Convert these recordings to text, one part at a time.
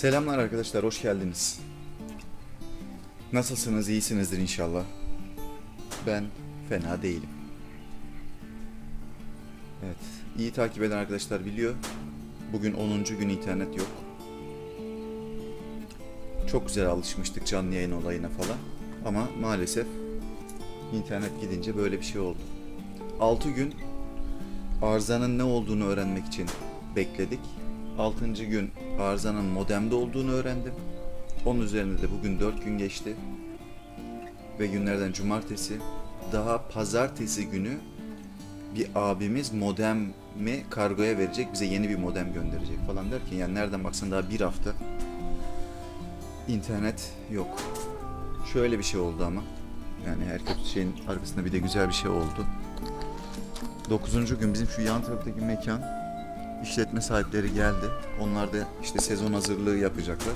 Selamlar arkadaşlar, hoş geldiniz. Nasılsınız, iyisinizdir inşallah. Ben fena değilim. Evet, iyi takip eden arkadaşlar biliyor. Bugün 10. gün internet yok. Çok güzel alışmıştık canlı yayın olayına falan. Ama maalesef internet gidince böyle bir şey oldu. 6 gün arızanın ne olduğunu öğrenmek için bekledik. 6. gün arızanın modemde olduğunu öğrendim. Onun üzerine de bugün 4 gün geçti. Ve günlerden cumartesi. Daha pazartesi günü bir abimiz modemi kargoya verecek. Bize yeni bir modem gönderecek falan derken yani nereden baksan daha bir hafta internet yok. Şöyle bir şey oldu ama. Yani her kötü şeyin arkasında bir de güzel bir şey oldu. 9. gün bizim şu yan taraftaki mekan işletme sahipleri geldi. Onlar da işte sezon hazırlığı yapacaklar.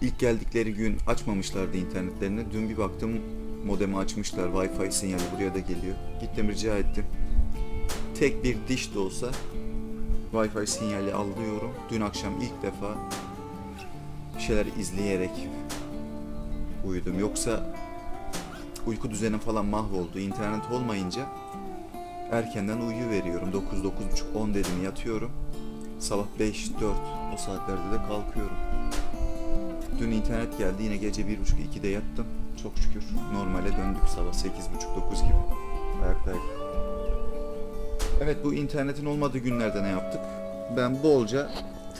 İlk geldikleri gün açmamışlardı internetlerini. Dün bir baktım modemi açmışlar. Wi-Fi sinyali buraya da geliyor. Gittim rica ettim. Tek bir diş de olsa Wi-Fi sinyali alıyorum. Dün akşam ilk defa bir şeyler izleyerek uyudum. Yoksa uyku düzenim falan mahvoldu. İnternet olmayınca erkenden uyu veriyorum. 9 9.30 10 dedim yatıyorum. Sabah 5 4 o saatlerde de kalkıyorum. Dün internet geldi yine gece 1.30 2'de yattım. Çok şükür normale döndük sabah 8.30 9 gibi. Ayaktaydık. Evet bu internetin olmadığı günlerde ne yaptık? Ben bolca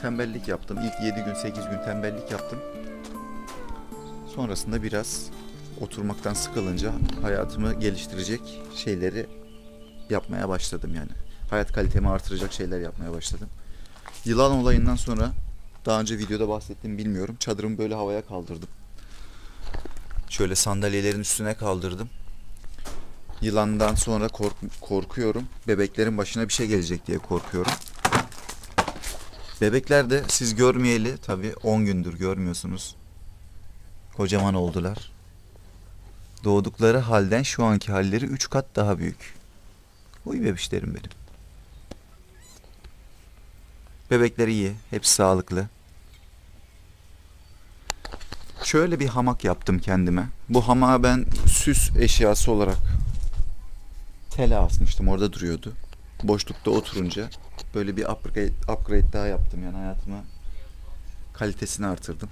tembellik yaptım. İlk 7 gün 8 gün tembellik yaptım. Sonrasında biraz oturmaktan sıkılınca hayatımı geliştirecek şeyleri yapmaya başladım yani. Hayat kalitemi artıracak şeyler yapmaya başladım. Yılan olayından sonra daha önce videoda bahsettim bilmiyorum. Çadırımı böyle havaya kaldırdım. Şöyle sandalyelerin üstüne kaldırdım. Yılandan sonra kork- korkuyorum. Bebeklerin başına bir şey gelecek diye korkuyorum. Bebekler de siz görmeyeli tabii 10 gündür görmüyorsunuz. Kocaman oldular. Doğdukları halden şu anki halleri 3 kat daha büyük. Uy bebişlerim benim. Bebekler iyi. Hepsi sağlıklı. Şöyle bir hamak yaptım kendime. Bu hamağı ben süs eşyası olarak tele asmıştım. Orada duruyordu. Boşlukta oturunca böyle bir upgrade, upgrade daha yaptım. Yani hayatıma kalitesini artırdım.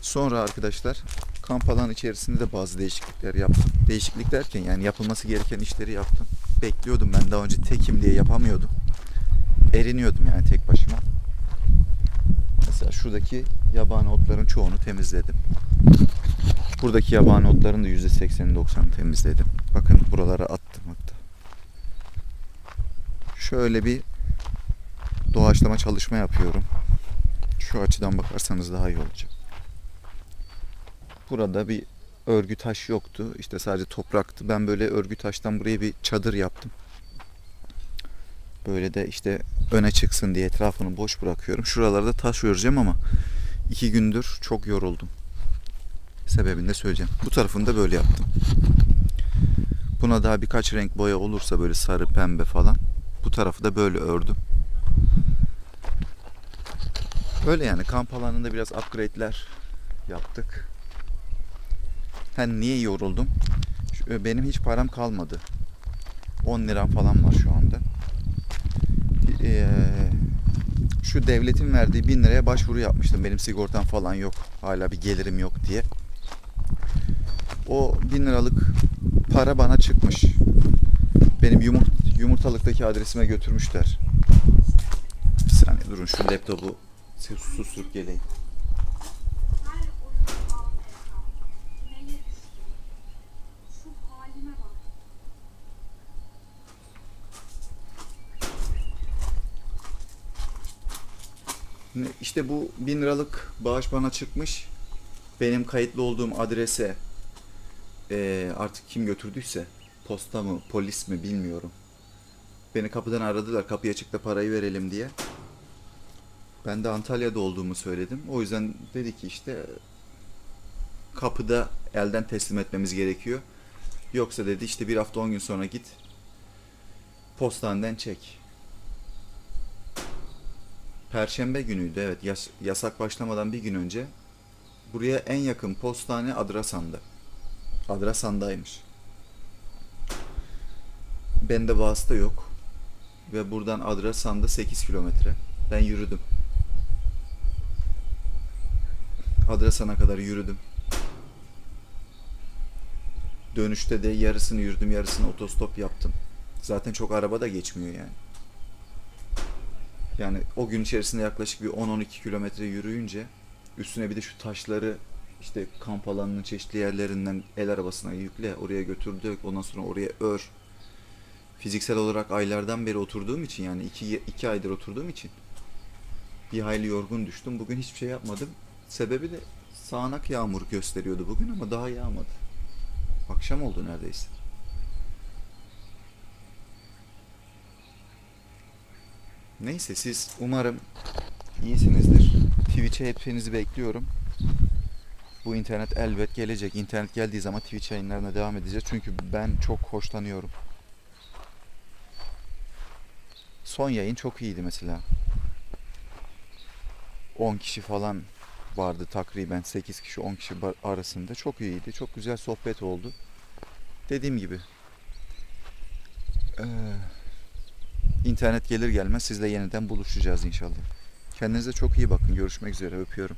Sonra arkadaşlar kamp alanı içerisinde de bazı değişiklikler yaptım. Değişiklik derken yani yapılması gereken işleri yaptım. Bekliyordum ben daha önce tekim diye yapamıyordum. Eriniyordum yani tek başıma. Mesela şuradaki yabani otların çoğunu temizledim. Buradaki yabani otların da %80'ini 90'ını temizledim. Bakın buralara attım hatta. Şöyle bir doğaçlama çalışma yapıyorum. Şu açıdan bakarsanız daha iyi olacak. Burada bir örgü taş yoktu. İşte sadece topraktı. Ben böyle örgü taştan buraya bir çadır yaptım. Böyle de işte öne çıksın diye etrafını boş bırakıyorum. Şuralarda taş öreceğim ama iki gündür çok yoruldum. Sebebini de söyleyeceğim. Bu tarafını da böyle yaptım. Buna daha birkaç renk boya olursa böyle sarı, pembe falan. Bu tarafı da böyle ördüm. Öyle yani kamp alanında biraz upgrade'ler yaptık. Ben niye yoruldum? E, Benim hiç param kalmadı. 10 liram falan var şu anda. Ee, şu devletin verdiği 1000 liraya başvuru yapmıştım. Benim sigortam falan yok. Hala bir gelirim yok diye. O 1000 liralık para bana çıkmış. Benim yumurt, yumurtalıktaki adresime götürmüşler. Bir saniye durun şu laptopu susturup geleyim. İşte bu 1000 liralık bağış bana çıkmış. Benim kayıtlı olduğum adrese eee, artık kim götürdüyse posta mı polis mi bilmiyorum. Beni kapıdan aradılar kapıya çık da parayı verelim diye. Ben de Antalya'da olduğumu söyledim. O yüzden dedi ki işte kapıda elden teslim etmemiz gerekiyor. Yoksa dedi işte bir hafta 10 gün sonra git postaneden çek. Perşembe günüydü evet yas- yasak başlamadan bir gün önce buraya en yakın postane Adrasan'da. Adrasan'daymış. Bende vasıta yok. Ve buradan Adrasan'da 8 kilometre. Ben yürüdüm. Adrasan'a kadar yürüdüm. Dönüşte de yarısını yürüdüm, yarısını otostop yaptım. Zaten çok araba da geçmiyor yani. Yani o gün içerisinde yaklaşık bir 10-12 kilometre yürüyünce üstüne bir de şu taşları işte kamp alanının çeşitli yerlerinden el arabasına yükle oraya götürdük ondan sonra oraya ör. Fiziksel olarak aylardan beri oturduğum için yani iki, iki aydır oturduğum için bir hayli yorgun düştüm. Bugün hiçbir şey yapmadım. Sebebi de sağanak yağmur gösteriyordu bugün ama daha yağmadı. Akşam oldu neredeyse. Neyse siz umarım iyisinizdir. Twitch'e hepinizi bekliyorum. Bu internet elbet gelecek. İnternet geldiği zaman Twitch yayınlarına devam edeceğiz. Çünkü ben çok hoşlanıyorum. Son yayın çok iyiydi mesela. 10 kişi falan vardı takriben 8 kişi 10 kişi arasında. Çok iyiydi. Çok güzel sohbet oldu. Dediğim gibi eee, internet gelir gelmez sizle yeniden buluşacağız inşallah. Kendinize çok iyi bakın. Görüşmek üzere. Öpüyorum.